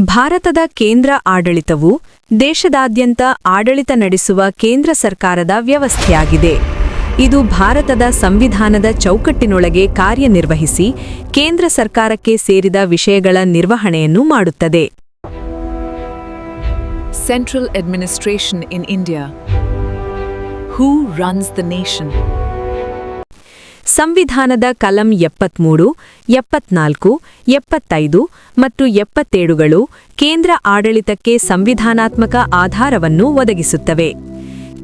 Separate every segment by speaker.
Speaker 1: ಭಾರತದ ಕೇಂದ್ರ ಆಡಳಿತವು ದೇಶದಾದ್ಯಂತ ಆಡಳಿತ ನಡೆಸುವ ಕೇಂದ್ರ ಸರ್ಕಾರದ ವ್ಯವಸ್ಥೆಯಾಗಿದೆ. ಇದು ಭಾರತದ ಸಂವಿಧಾನದ ಚೌಕಟ್ಟಿನೊಳಗೆ ಕಾರ್ಯನಿರ್ವಹಿಸಿ ಕೇಂದ್ರ ಸರ್ಕಾರಕ್ಕೆ ಸೇರಿದ ವಿಷಯಗಳ ನಿರ್ವಹಣೆಯನ್ನು ಮಾಡುತ್ತದೆ.
Speaker 2: Central administration in India who runs the nation?
Speaker 1: ಸಂವಿಧಾನದ ಕಲಂ ಎಪ್ಪತ್ಮೂರು, ಎಪ್ಪತ್ನಾಲ್ಕು, ಎಪ್ಪತ್ತೈದು ಮತ್ತು ಎಪ್ಪತ್ತೇಳುಗಳು ಕೇಂದ್ರ ಆಡಳಿತಕ್ಕೆ ಸಂವಿಧಾನಾತ್ಮಕ ಆಧಾರವನ್ನು ಒದಗಿಸುತ್ತವೆ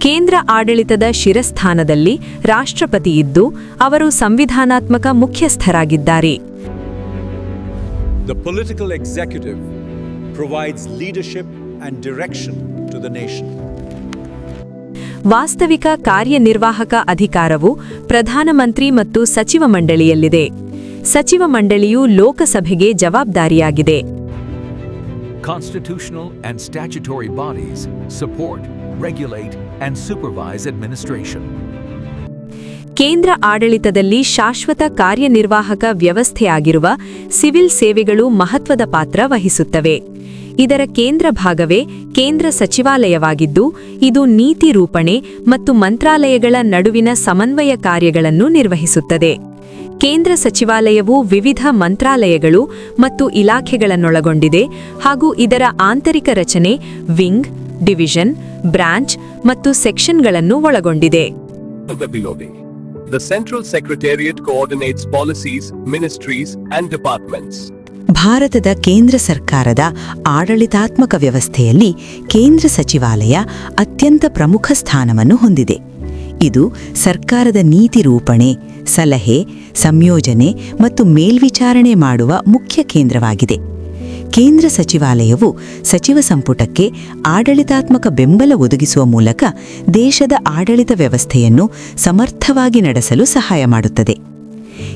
Speaker 1: ಕೇಂದ್ರ ಆಡಳಿತದ ಶಿರಸ್ಥಾನದಲ್ಲಿ ರಾಷ್ಟ್ರಪತಿ ಇದ್ದು, ಅವರು ಸಂವಿಧಾನಾತ್ಮಕ ಮುಖ್ಯಸ್ಥರಾಗಿದ್ದಾರೆ
Speaker 3: The political executive provides leadership and direction to the nation.
Speaker 1: ವಾಸ್ತವಿಕ ಕಾರ್ಯನಿರ್ವಾಹಕ ಅಧಿಕಾರವು ಪ್ರಧಾನಮಂತ್ರಿ ಮತ್ತು ಸಚಿವ ಮಂಡಳಿಯಲ್ಲಿದೆ ಸಚಿವ ಮಂಡಳಿಯು ಲೋಕಸಭೆಗೆ ಜವಾಬ್ದಾರಿಯಾಗಿದೆ
Speaker 4: Constitutional and statutory bodies support, regulate, and supervise administration.
Speaker 1: ಕೇಂದ್ರ ಆಡಳಿತದಲ್ಲಿ ಶಾಶ್ವತ ಕಾರ್ಯನಿರ್ವಾಹಕ ವ್ಯವಸ್ಥೆಯಾಗಿರುವ ಸಿವಿಲ್ ಸೇವೆಗಳು ಮಹತ್ವದ ಪಾತ್ರ ವಹಿಸುತ್ತವೆ. ಇದರ ಕೇಂದ್ರ ಭಾಗವೇ ಕೇಂದ್ರ ಸಚಿವಾಲಯವಾಗಿದ್ದು, ಇದು ನೀತಿ ರೂಪಣೆ ಮತ್ತು ಮಂತ್ರಾಲಯಗಳ ನಡುವಿನ ಸಮನ್ವಯ ಕಾರ್ಯಗಳನ್ನು ನಿರ್ವಹಿಸುತ್ತದೆ. ಕೇಂದ್ರ ಸಚಿವಾಲಯವು ವಿವಿಧ ಮಂತ್ರಾಲಯಗಳು ಮತ್ತು ಇಲಾಖೆಗಳನ್ನೊಳಗೊಂಡಿದೆ ಹಾಗೂ ಇದರ ಆಂತರಿಕ ರಚನೆ, ವಿಂಗ್, ಡಿವಿಷನ್, ಬ್ರಾಂಚ್ ಮತ್ತು ಸೆಕ್ಷನ್ಗಳನ್ನು ಒಳಗೊಂಡಿದೆ.
Speaker 5: The Central Secretariat coordinates policies, ministries, and departments.
Speaker 6: ಭಾರತದ ಕೇಂದ್ರ ಸರ್ಕಾರದ ಆಡಳಿತಾತ್ಮಕ ವ್ಯವಸ್ಥೆಯಲ್ಲಿ ಕೇಂದ್ರ ಸಚಿವಾಲಯ ಅತ್ಯಂತ ಪ್ರಮುಖ ಸ್ಥಾನವನ್ನು ಹೊಂದಿದೆ ಇದು ಸರ್ಕಾರದ ನೀತಿ ರೂಪಣೆ ಸಲಹೆ ಸಂಯೋಜನೆ ಮತ್ತು ಮೇಲ್ವಿಚಾರಣೆ ಮಾಡುವ ಮುಖ್ಯ ಕೇಂದ್ರವಾಗಿದೆ ಕೇಂದ್ರ ಸಚಿವಾಲಯವು ಸಚಿವ ಸಂಪುಟಕ್ಕೆ ಆಡಳಿತಾತ್ಮಕ ಬೆಂಬಲ ಒದಗಿಸುವ ಮೂಲಕ ದೇಶದ ಆಡಳಿತ ವ್ಯವಸ್ಥೆಯನ್ನು ಸಮರ್ಥವಾಗಿ ನಡೆಸಲು ಸಹಾಯ ಮಾಡುತ್ತದೆ.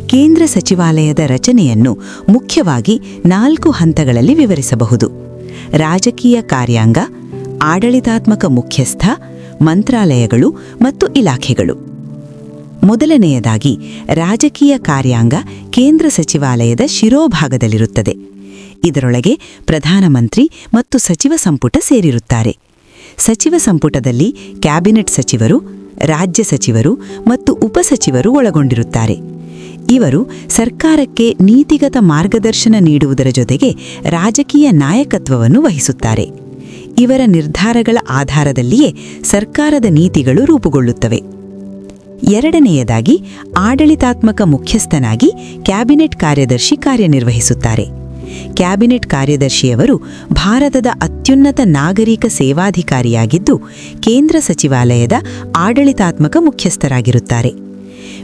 Speaker 6: ಕೇಂದ್ರ ಸಚಿವಾಲಯದ ರಚನೆಯನ್ನು ಮುಖ್ಯವಾಗಿ ನಾಲ್ಕು ಹಂತಗಳಲ್ಲಿ ವಿವರಿಸಬಹುದು. ರಾಜಕೀಯ ಕಾರ್ಯಾಂಗ, ಆಡಳಿತಾತ್ಮಕ ಮುಖ್ಯಸ್ಥ, ಮಂತ್ರಾಲಯಗಳು ಮತ್ತು ಇಲಾಖೆಗಳು. ಮೊದಲನೆಯದಾಗಿ ರಾಜಕೀಯ ಕಾರ್ಯಾಂಗ ಕೇಂದ್ರ ಸಚಿವಾಲಯದ ಶಿರೋಭಾಗದಲ್ಲಿರುತ್ತದೆ. ಇದರೊಳಗೆ ಪ್ರಧಾನಮಂತ್ರಿ ಮತ್ತು ಸಚಿವ ಸಂಪುಟ ಸೇರಿರುತ್ತಾರೆ. ಸಚಿವ ಸಂಪುಟದಲ್ಲಿ ಕ್ಯಾಬಿನೆಟ್ ಸಚಿವರು, ರಾಜ್ಯ ಸಚಿವರು ಮತ್ತು ಉಪಸಚಿವರು ಒಳಗೊಂಡಿರುತ್ತಾರೆ. ಇವರು ಸರ್ಕಾರಕ್ಕೆ ನೀತಿಗತ ಮಾರ್ಗದರ್ಶನ ನೀಡುವುದರ ಜೊತೆಗೆ ರಾಜಕೀಯ ನಾಯಕತ್ವವನ್ನು ವಹಿಸುತ್ತಾರೆ. ಇವರ ನಿರ್ಧಾರಗಳ ಆಧಾರದಲ್ಲಿಯೇ ಸರ್ಕಾರದ ನೀತಿಗಳು ರೂಪುಗೊಳ್ಳುತ್ತವೆ. ಎರಡನೆಯದಾಗಿ ಆಡಳಿತಾತ್ಮಕ ಮುಖ್ಯಸ್ಥನಾಗಿ ಕ್ಯಾಬಿನೆಟ್ ಕಾರ್ಯದರ್ಶಿ ಕಾರ್ಯನಿರ್ವಹಿಸುತ್ತಾರೆ. ಕ್ಯಾಬಿನೆಟ್ ಕಾರ್ಯದರ್ಶಿಯವರು ಭಾರತದ ಅತ್ಯುನ್ನತ ನಾಗರಿಕ ಸೇವಾಧಿಕಾರಿಯಾಗಿದ್ದು, ಕೇಂದ್ರ ಸಚಿವಾಲಯದ ಆಡಳಿತಾತ್ಮಕ ಮುಖ್ಯಸ್ಥರಾಗಿರುತ್ತಾರೆ.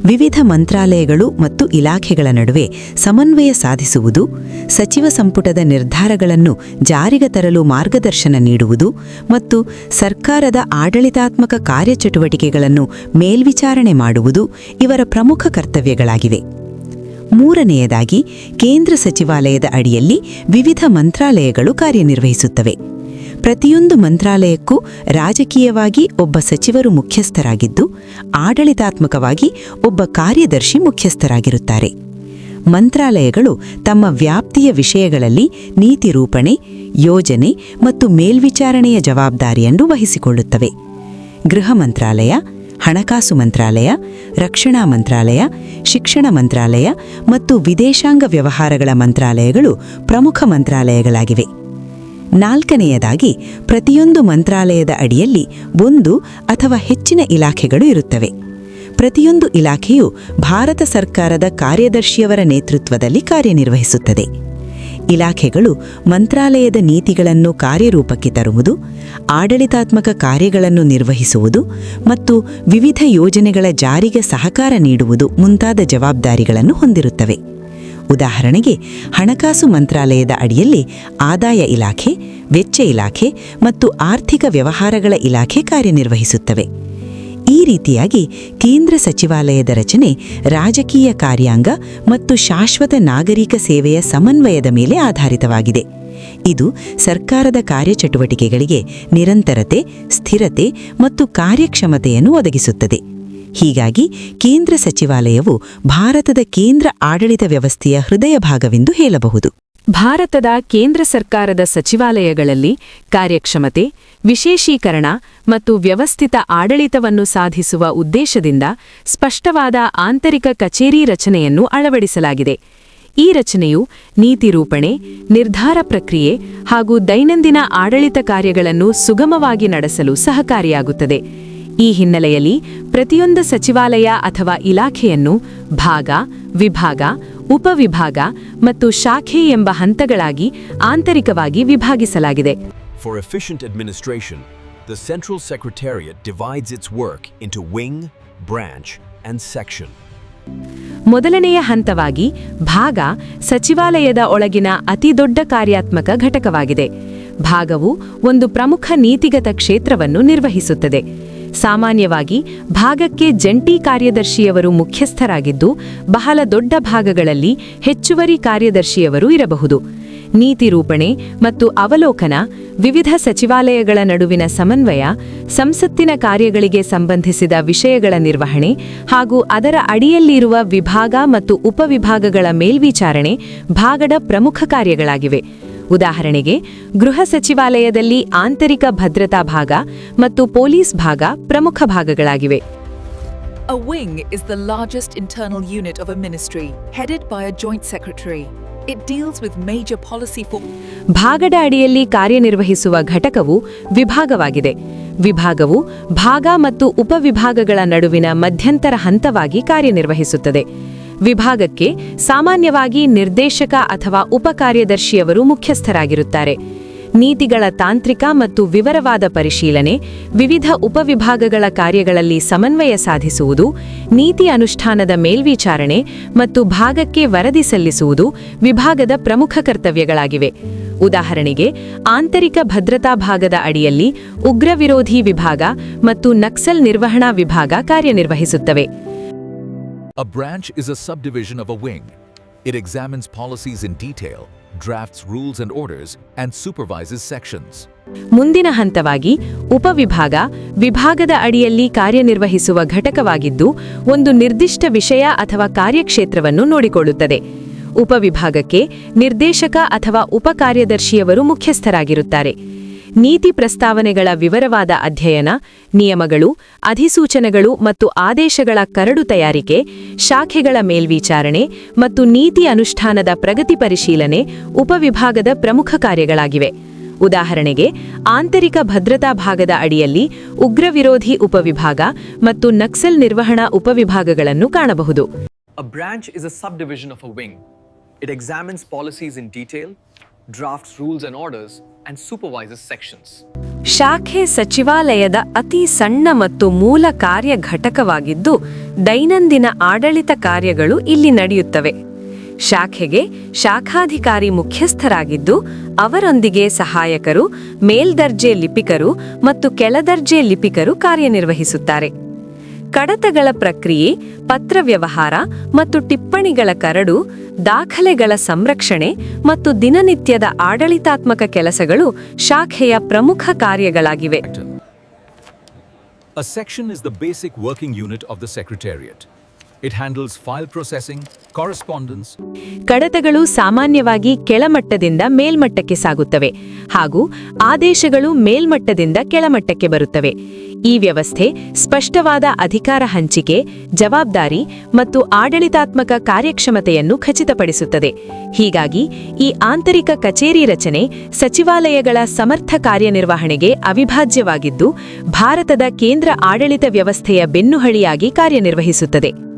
Speaker 6: ವಿವಿಧ ಮಂತ್ರಾಲಯಗಳು ಮತ್ತು ಇಲಾಖೆಗಳ ನಡುವೆ ಸಮನ್ವಯ ಸಾಧಿಸುವುದು, ಸಚಿವ ಸಂಪುಟದ ನಿರ್ಧಾರಗಳನ್ನು ಜಾರಿಗೆ ತರಲು ಮಾರ್ಗದರ್ಶನ ನೀಡುವುದು ಮತ್ತು ಸರ್ಕಾರದ ಆಡಳಿತಾತ್ಮಕ ಕಾರ್ಯಚಟುವಟಿಕೆಗಳನ್ನು ಮೇಲ್ವಿಚಾರಣೆ ಮಾಡುವುದು ಇವರ ಪ್ರಮುಖ ಕರ್ತವ್ಯಗಳಾಗಿವೆ. ಮೂರನೆಯದಾಗಿ ಕೇಂದ್ರ ಸಚಿವಾಲಯದ ಅಡಿಯಲ್ಲಿ ವಿವಿಧ ಮಂತ್ರಾಲಯಗಳು ಕಾರ್ಯನಿರ್ವಹಿಸುತ್ತವೆ. ಪ್ರತಿಯೊಂದು ಮಂತ್ರಾಲಯಕ್ಕೂ ರಾಜಕೀಯವಾಗಿ ಒಬ್ಬ ಸಚಿವರು ಮುಖ್ಯಸ್ಥರಾಗಿದ್ದು, ಆಡಳಿತಾತ್ಮಕವಾಗಿ ಒಬ್ಬ ಕಾರ್ಯದರ್ಶಿ ಮುಖ್ಯಸ್ಥರಾಗಿರುತ್ತಾರೆ. ಮಂತ್ರಾಲಯಗಳು ತಮ್ಮ ವ್ಯಾಪ್ತಿಯ ವಿಷಯಗಳಲ್ಲಿ ನೀತಿ ರೂಪಣೆ, ಯೋಜನೆ ಮತ್ತು ಮೇಲ್ವಿಚಾರಣೆಯ ಜವಾಬ್ದಾರಿಯನ್ನು ವಹಿಸಿಕೊಳ್ಳುತ್ತವೆ. ಗೃಹ ಮಂತ್ರಾಲಯ ಹಣಕಾಸು ಮಂತ್ರಾಲಯ, ರಕ್ಷಣಾ ಮಂತ್ರಾಲಯ, ಶಿಕ್ಷಣ ಮಂತ್ರಾಲಯ ಮತ್ತು ವಿದೇಶಾಂಗ ವ್ಯವಹಾರಗಳ ಮಂತ್ರಾಲಯಗಳು ಪ್ರಮುಖ ಮಂತ್ರಾಲಯಗಳಾಗಿವೆ. ನಾಲ್ಕನೆಯದಾಗಿ, ಪ್ರತಿಯೊಂದು ಮಂತ್ರಾಲಯದ ಅಡಿಯಲ್ಲಿ ಒಂದು ಅಥವಾ ಹೆಚ್ಚಿನ ಇಲಾಖೆಗಳು ಇರುತ್ತವೆ. ಪ್ರತಿಯೊಂದು ಇಲಾಖೆಯು ಭಾರತ ಸರ್ಕಾರದ ಕಾರ್ಯದರ್ಶಿಯವರ ನೇತೃತ್ವದಲ್ಲಿ ಕಾರ್ಯನಿರ್ವಹಿಸುತ್ತದೆ. ಇಲಾಖೆಗಳು ಮಂತ್ರಾಲಯದ ನೀತಿಗಳನ್ನು ಕಾರ್ಯರೂಪಕ್ಕೆ ತರುವುದು, ಆಡಳಿತಾತ್ಮಕ ಕಾರ್ಯಗಳನ್ನು ನಿರ್ವಹಿಸುವುದು ಮತ್ತು ವಿವಿಧ ಯೋಜನೆಗಳ ಜಾರಿಗೆ ಸಹಕಾರ ನೀಡುವುದು ಮುಂತಾದ ಜವಾಬ್ದಾರಿಗಳನ್ನು ಹೊಂದಿರುತ್ತವೆ. ಉದಾಹರಣೆಗೆ, ಹಣಕಾಸು ಮಂತ್ರಾಲಯದ ಅಡಿಯಲ್ಲಿ ಆದಾಯ ಇಲಾಖೆ, ವೆಚ್ಚ ಇಲಾಖೆ ಮತ್ತು ಆರ್ಥಿಕ ವ್ಯವಹಾರಗಳ ಇಲಾಖೆ ಕಾರ್ಯನಿರ್ವಹಿಸುತ್ತವೆ. ರೀತಿಯಾಗಿ ಕೇಂದ್ರ ಸಚಿವಾಲಯದ ರಚನೆ, ರಾಜಕೀಯ ಕಾರ್ಯಾಂಗ ಮತ್ತು ಶಾಶ್ವತ ನಾಗರಿಕ ಸೇವೆಯ ಸಮನ್ವಯದ ಮೇಲೆ ಆಧಾರಿತವಾಗಿದೆ. ಇದು ಸರ್ಕಾರದ ಕಾರ್ಯಚಟುವಟಿಕೆಗಳಿಗೆ ನಿರಂತರತೆ, ಸ್ಥಿರತೆ ಮತ್ತು ಕಾರ್ಯಕ್ಷಮತೆಯನ್ನು ಒದಗಿಸುತ್ತದೆ. ಹೀಗಾಗಿ ಕೇಂದ್ರ ಸಚಿವಾಲಯವು ಭಾರತದ ಕೇಂದ್ರ ಆಡಳಿತ ವ್ಯವಸ್ಥೆಯ ಹೃದಯ ಭಾಗವೆಂದು ಹೇಳಬಹುದು.
Speaker 1: ಭಾರತದ ಕೇಂದ್ರ ಸರ್ಕಾರದ ಸಚಿವಾಲಯಗಳಲ್ಲಿ ಕಾರ್ಯಕ್ಷಮತೆ, ವಿಶೇಷೀಕರಣ ಮತ್ತು ವ್ಯವಸ್ಥಿತ ಆಡಳಿತವನ್ನು ಸಾಧಿಸುವ ಉದ್ದೇಶದಿಂದ ಸ್ಪಷ್ಟವಾದ ಆಂತರಿಕ ಕಚೇರಿ ರಚನೆಯನ್ನು ಅಳವಡಿಸಲಾಗಿದೆ. ಈ ರಚನೆಯು ನೀತಿ ರೂಪಣೆ, ನಿರ್ಧಾರ ಪ್ರಕ್ರಿಯೆ ಹಾಗೂ ದೈನಂದಿನ ಆಡಳಿತ ಕಾರ್ಯಗಳನ್ನು ಸುಗಮವಾಗಿ ನಡೆಸಲು ಸಹಕಾರಿಯಾಗುತ್ತದೆ. ಈ ಹಿನ್ನೆಲೆಯಲ್ಲಿ ಪ್ರತಿಯೊಂದು ಸಚಿವಾಲಯ ಅಥವಾ ಇಲಾಖೆಯನ್ನು ಭಾಗ, ವಿಭಾಗ ಉಪವಿಭಾಗ ಮತ್ತು ಶಾಖೆ ಎಂಬ ಹಂತಗಳಾಗಿ ಆಂತರಿಕವಾಗಿ ವಿಭಾಗಿಸಲಾಗಿದೆ.
Speaker 7: For efficient administration, the Central Secretariat divides its work into wing, branch, and section.
Speaker 1: ಮೊದಲನೆಯ ಹಂತವಾಗಿ ಭಾಗ ಸಚಿವಾಲಯದ ಒಳಗಿನ ಅತಿದೊಡ್ಡ ಕಾರ್ಯಾತ್ಮಕ ಘಟಕವಾಗಿದೆ. ಭಾಗವು ಒಂದು ಪ್ರಮುಖ ನೀತಿಗತ ಕ್ಷೇತ್ರವನ್ನು ನಿರ್ವಹಿಸುತ್ತದೆ. ಸಾಮಾನ್ಯವಾಗಿ ಭಾಗಕ್ಕೆ ಜಂಟಿ ಕಾರ್ಯದರ್ಶಿಯವರು ಮುಖ್ಯಸ್ಥರಾಗಿದ್ದು, ಬಹಳ ದೊಡ್ಡ ಭಾಗಗಳಲ್ಲಿ ಹೆಚ್ಚುವರಿ ಕಾರ್ಯದರ್ಶಿಯವರು ಇರಬಹುದು. ನೀತಿ ರೂಪಣೆ ಮತ್ತು ಅವಲೋಕನ, ವಿವಿಧ ಸಚಿವಾಲಯಗಳ ನಡುವಿನ ಸಮನ್ವಯ, ಸಂಸತ್ತಿನ ಕಾರ್ಯಗಳಿಗೆ ಸಂಬಂಧಿಸಿದ ವಿಷಯಗಳ ನಿರ್ವಹಣೆ ಹಾಗೂ ಅದರ ಅಡಿಯಲ್ಲಿರುವ ವಿಭಾಗ ಮತ್ತು ಉಪವಿಭಾಗಗಳ ಮೇಲ್ವಿಚಾರಣೆ ಭಾಗದ ಪ್ರಮುಖ ಕಾರ್ಯಗಳಾಗಿವೆ. ಉದಾಹರಣೆಗೆ ಗೃಹ ಸಚಿವಾಲಯದಲ್ಲಿ ಆಂತರಿಕ ಭದ್ರತಾ ಭಾಗ ಮತ್ತು ಪೊಲೀಸ್ ಭಾಗ ಪ್ರಮುಖ ಭಾಗಗಳಾಗಿವೆ.
Speaker 2: A wing is the largest internal unit of a ministry, headed by a joint secretary. It deals with major policy for
Speaker 1: ಭಾಗದ ಅಡಿಯಲ್ಲಿ ಕಾರ್ಯನಿರ್ವಹಿಸುವ ಘಟಕವು ವಿಭಾಗವಾಗಿದೆ. ವಿಭಾಗವು ಭಾಗ ಮತ್ತು ಉಪವಿಭಾಗಗಳ ನಡುವಿನ ಮಧ್ಯಂತರ ಹಂತವಾಗಿ ಕಾರ್ಯನಿರ್ವಹಿಸುತ್ತದೆ. ವಿಭಾಗಕ್ಕೆ ಸಾಮಾನ್ಯವಾಗಿ ನಿರ್ದೇಶಕ ಅಥವಾ ಉಪಕಾರ್ಯದರ್ಶಿಯವರು ಮುಖ್ಯಸ್ಥರಾಗಿರುತ್ತಾರೆ. ನೀತಿಗಳ ತಾಂತ್ರಿಕ ಮತ್ತು ವಿವರವಾದ ಪರಿಶೀಲನೆ, ವಿವಿಧ ಉಪವಿಭಾಗಗಳ ಕಾರ್ಯಗಳಲ್ಲಿ ಸಮನ್ವಯ ಸಾಧಿಸುವುದು, ನೀತಿ ಅನುಷ್ಠಾನದ ಮೇಲ್ವಿಚಾರಣೆ ಮತ್ತು ಭಾಗಕ್ಕೆ ವರದಿ ಸಲ್ಲಿಸುವುದು ವಿಭಾಗದ ಪ್ರಮುಖ ಕರ್ತವ್ಯಗಳಾಗಿವೆ. ಉದಾಹರಣೆಗೆ, ಆಂತರಿಕ ಭದ್ರತಾ ಭಾಗದ ಅಡಿಯಲ್ಲಿ ಉಗ್ರ ವಿರೋಧಿ ವಿಭಾಗ ಮತ್ತು ನಕ್ಸಲ್ ನಿರ್ವಹಣಾ ವಿಭಾಗ ಕಾರ್ಯನಿರ್ವಹಿಸುತ್ತವೆ.
Speaker 4: A branch is a subdivision of a wing. It examines policies in detail, drafts rules and orders, and supervises sections.
Speaker 1: ಮುಂದಿನ ಹಂತವಾಗಿ ಉಪವಿಭಾಗ ವಿಭಾಗದ ಅಡಿಯಲ್ಲಿ ಕಾರ್ಯನಿರ್ವಹಿಸುವ ಘಟಕವಾಗಿದ್ದು ಒಂದು ನಿರ್ದಿಷ್ಟ ವಿಷಯ ಅಥವಾ ಕಾರ್ಯಕ್ಷೇತ್ರವನ್ನು ನೋಡಿಕೊಳ್ಳುತ್ತದೆ ಉಪವಿಭಾಗಕ್ಕೆ ನಿರ್ದೇಶಕ ಅಥವಾ ಉಪಕಾರ್ಯದರ್ಶಿಯವರು ಮುಖ್ಯಸ್ಥರಾಗಿರುತ್ತಾರೆ ನೀತಿ ಪ್ರಸ್ತಾವನೆಗಳ ವಿವರವಾದ ಅಧ್ಯಯನ ನಿಯಮಗಳು ಅಧಿಸೂಚನೆಗಳು ಮತ್ತು ಆದೇಶಗಳ ಕರಡು ತಯಾರಿಕೆ ಶಾಖೆಗಳ ಮೇಲ್ವಿಚಾರಣೆ ಮತ್ತು ನೀತಿ ಅನುಷ್ಠಾನದ ಪ್ರಗತಿ ಪರಿಶೀಲನೆ ಉಪವಿಭಾಗದ ಪ್ರಮುಖ ಕಾರ್ಯಗಳಾಗಿವೆ ಉದಾಹರಣೆಗೆ ಆಂತರಿಕ ಭದ್ರತಾ ಭಾಗದ ಅಡಿಯಲ್ಲಿ ಉಗ್ರ ವಿರೋಧಿ ಉಪವಿಭಾಗ ಮತ್ತು ನಕ್ಸಲ್ ನಿರ್ವಹಣಾ ಉಪವಿಭಾಗಗಳನ್ನು ಕಾಣಬಹುದು
Speaker 8: A branch is a subdivision of a wing. It examines policies in detail, drafts rules and orders, and supervises sections.
Speaker 1: ಶಾಖೆ ಸಚಿವಾಲಯದ ಅತಿ ಸಣ್ಣ ಮತ್ತು ಮೂಲ ಕಾರ್ಯ ಘಟಕವಾಗಿದ್ದು ದೈನಂದಿನ ಆಡಳಿತ ಕಾರ್ಯಗಳು ಇಲ್ಲಿ ನಡೆಯುತ್ತವೆ ಶಾಖೆಗೆ ಶಾಖಾಧಿಕಾರಿ ಮುಖ್ಯಸ್ಥರಾಗಿದ್ದು ಅವರೊಂದಿಗೆ ಸಹಾಯಕರು ಮೇಲ್ದರ್ಜೆ ಲಿಪಿಕರು ಮತ್ತು ಕೆಳದರ್ಜೆ ಲಿಪಿಕರು ಕಾರ್ಯನಿರ್ವಹಿಸುತ್ತಾರೆ ಕಡತಗಳ ಪ್ರಕ್ರಿಯೆ ಪತ್ರ ವ್ಯವಹಾರ ಮತ್ತು ಟಿಪ್ಪಣಿಗಳ ಕರಡು, ದಾಖಲೆಗಳ ಸಂರಕ್ಷಣೆ ಮತ್ತು ದಿನನಿತ್ಯದ ಆಡಳಿತಾತ್ಮಕ ಕೆಲಸಗಳು ಶಾಖೆಯ ಪ್ರಮುಖ ಕಾರ್ಯಗಳಾಗಿವೆ
Speaker 4: A section is the basic working unit of the Secretariat. It handles file processing correspondence,
Speaker 1: ಕಡತಗಳು ಸಾಮಾನ್ಯವಾಗಿ ಕೆಳಮಟ್ಟದಿಂದ ಮೇಲ್ಮಟ್ಟಕ್ಕೆ ಸಾಗುತ್ತವೆ ಹಾಗೂ ಆದೇಶಗಳು ಮೇಲ್ಮಟ್ಟದಿಂದ ಕೆಳಮಟ್ಟಕ್ಕೆ ಬರುತ್ತವೆ. ಈ ವ್ಯವಸ್ಥೆ ಸ್ಪಷ್ಟವಾದ ಅಧಿಕಾರ ಹಂಚಿಕೆ ಜವಾಬ್ದಾರಿ ಮತ್ತು ಆಡಳಿತಾತ್ಮಕ ಕಾರ್ಯಕ್ಷಮತೆಯನ್ನು ಖಚಿತಪಡಿಸುತ್ತದೆ. ಹೀಗಾಗಿ ಈ ಆಂತರಿಕ ಕಚೇರಿ ರಚನೆ ಸಚಿವಾಲಯಗಳ ಸಮರ್ಥ ಕಾರ್ಯನಿರ್ವಹಣೆಗೆ ಅವಿಭಾಜ್ಯವಾಗಿದ್ದು ಭಾರತದ ಕೇಂದ್ರ ಆಡಳಿತ ವ್ಯವಸ್ಥೆಯ ಬೆನ್ನುಹಳಿಯಾಗಿ ಕಾರ್ಯನಿರ್ವಹಿಸುತ್ತದೆ.